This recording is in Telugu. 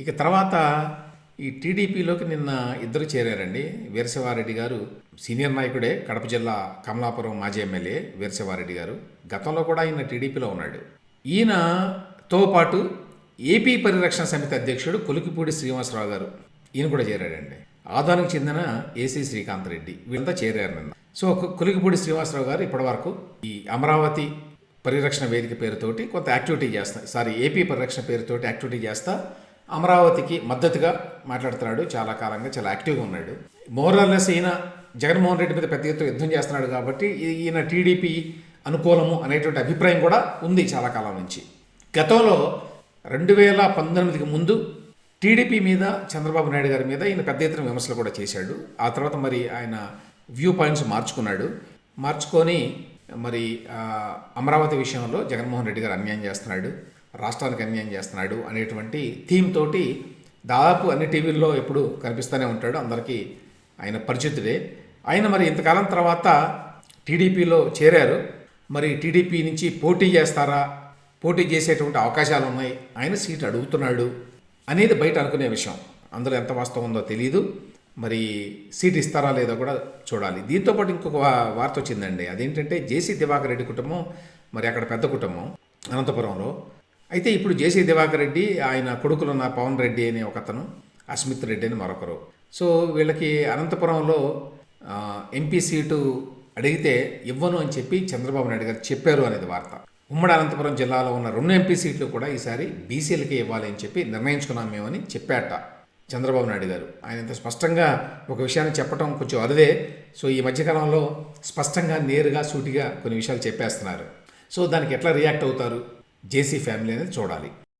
ఇక తర్వాత ఈ టీడీపీలోకి నిన్న ఇద్దరు చేరారండి. వీరశివారెడ్డి గారు సీనియర్ నాయకుడే కడప జిల్లా కమలాపురం మాజీ ఎమ్మెల్యే వీరశివారెడ్డి గారు. గతంలో కూడా ఆయన టీడీపీలో ఉన్నాడు. ఈయనతో పాటు ఏపీ పరిరక్షణ సమితి అధ్యక్షుడు కొలికిపూడి శ్రీనివాసరావు గారు ఈయన కూడా చేరాడండి. ఆదానికి చెందిన ఏసీ శ్రీకాంత్ రెడ్డి వీళ్ళంతా చేరారు నిన్న. సో కొలికిపూడి శ్రీనివాసరావు గారు ఇప్పటివరకు ఈ అమరావతి పరిరక్షణ వేదిక పేరుతోటి కొంత యాక్టివిటీ చేస్తా సారీ ఏపీ పరిరక్షణ పేరుతోటి యాక్టివిటీ చేస్తా అమరావతికి మద్దతుగా మాట్లాడుతున్నాడు. చాలా కాలంగా చాలా యాక్టివ్గా ఉన్నాడు. మోరల్లెస్ ఈయన జగన్మోహన్ రెడ్డి మీద పెద్ద ఎత్తున యుద్ధం చేస్తున్నాడు కాబట్టి ఈయన టీడీపీ అనుకూలము అనేటువంటి అభిప్రాయం కూడా ఉంది చాలా కాలం నుంచి. గతంలో రెండు వేల పంతొమ్మిదికి ముందు టీడీపీ మీద చంద్రబాబు నాయుడు గారి మీద ఈయన పెద్ద ఎత్తున విమర్శలు కూడా చేశాడు. ఆ తర్వాత మరి ఆయన వ్యూ పాయింట్స్ మార్చుకున్నాడు. మార్చుకొని మరి అమరావతి విషయంలో జగన్మోహన్ రెడ్డి గారు అన్యాయం చేస్తున్నాడు. రాష్ట్రానికి అన్యాయం చేస్తున్నాడు అనేటువంటి థీమ్ తోటి దాదాపు అన్ని టీవీల్లో ఎప్పుడు కనిపిస్తూనే ఉంటాడు. అందరికీ ఆయన పరిచితుడే. ఆయన మరి ఇంతకాలం తర్వాత టీడీపీలో చేరారు. మరి టీడీపీ నుంచి పోటీ చేస్తారా? పోటీ చేసేటువంటి అవకాశాలు ఉన్నాయి. ఆయన సీట్ అడుగుతున్నాడు అనేది బయట అనుకునే విషయం. అందులో ఎంత వాస్తవం ఉందో తెలియదు మరి సీట్ ఇస్తారా లేదో కూడా చూడాలి. దీంతో పాటు ఇంకొక వార్త వచ్చిందండి. అదేంటంటే జేసీ దివాకర్ రెడ్డి కుటుంబం మరి అక్కడ పెద్ద కుటుంబం అనంతపురంలో అయితే ఇప్పుడు జేసీ దివాకర్ రెడ్డి ఆయన కొడుకులున్న పవన్ రెడ్డి అనే ఒకతను అస్మిత్ రెడ్డి అని మరొకరు. సో వీళ్ళకి అనంతపురంలో ఎంపీ సీటు అడిగితే ఇవ్వను అని చెప్పి చంద్రబాబు నాయుడు గారు చెప్పారు అనేది వార్త. ఉమ్మడి అనంతపురం జిల్లాలో ఉన్న రెండు ఎంపీ సీట్లు కూడా ఈసారి బీసీలకే ఇవ్వాలి అని చెప్పి నిర్ణయించుకున్నాం మేమని చెప్పాట చంద్రబాబు నాయుడు గారు. ఆయన ఇంత స్పష్టంగా ఒక విషయాన్ని చెప్పడం కొంచెం అరుదే. సో ఈ మధ్యకాలంలో స్పష్టంగా నేరుగా సూటిగా కొన్ని విషయాలు చెప్పేస్తున్నారు. సో దానికి ఎట్లా రియాక్ట్ అవుతారు? జేసీ ఫ్యామిలీ అనేది చూడాలి.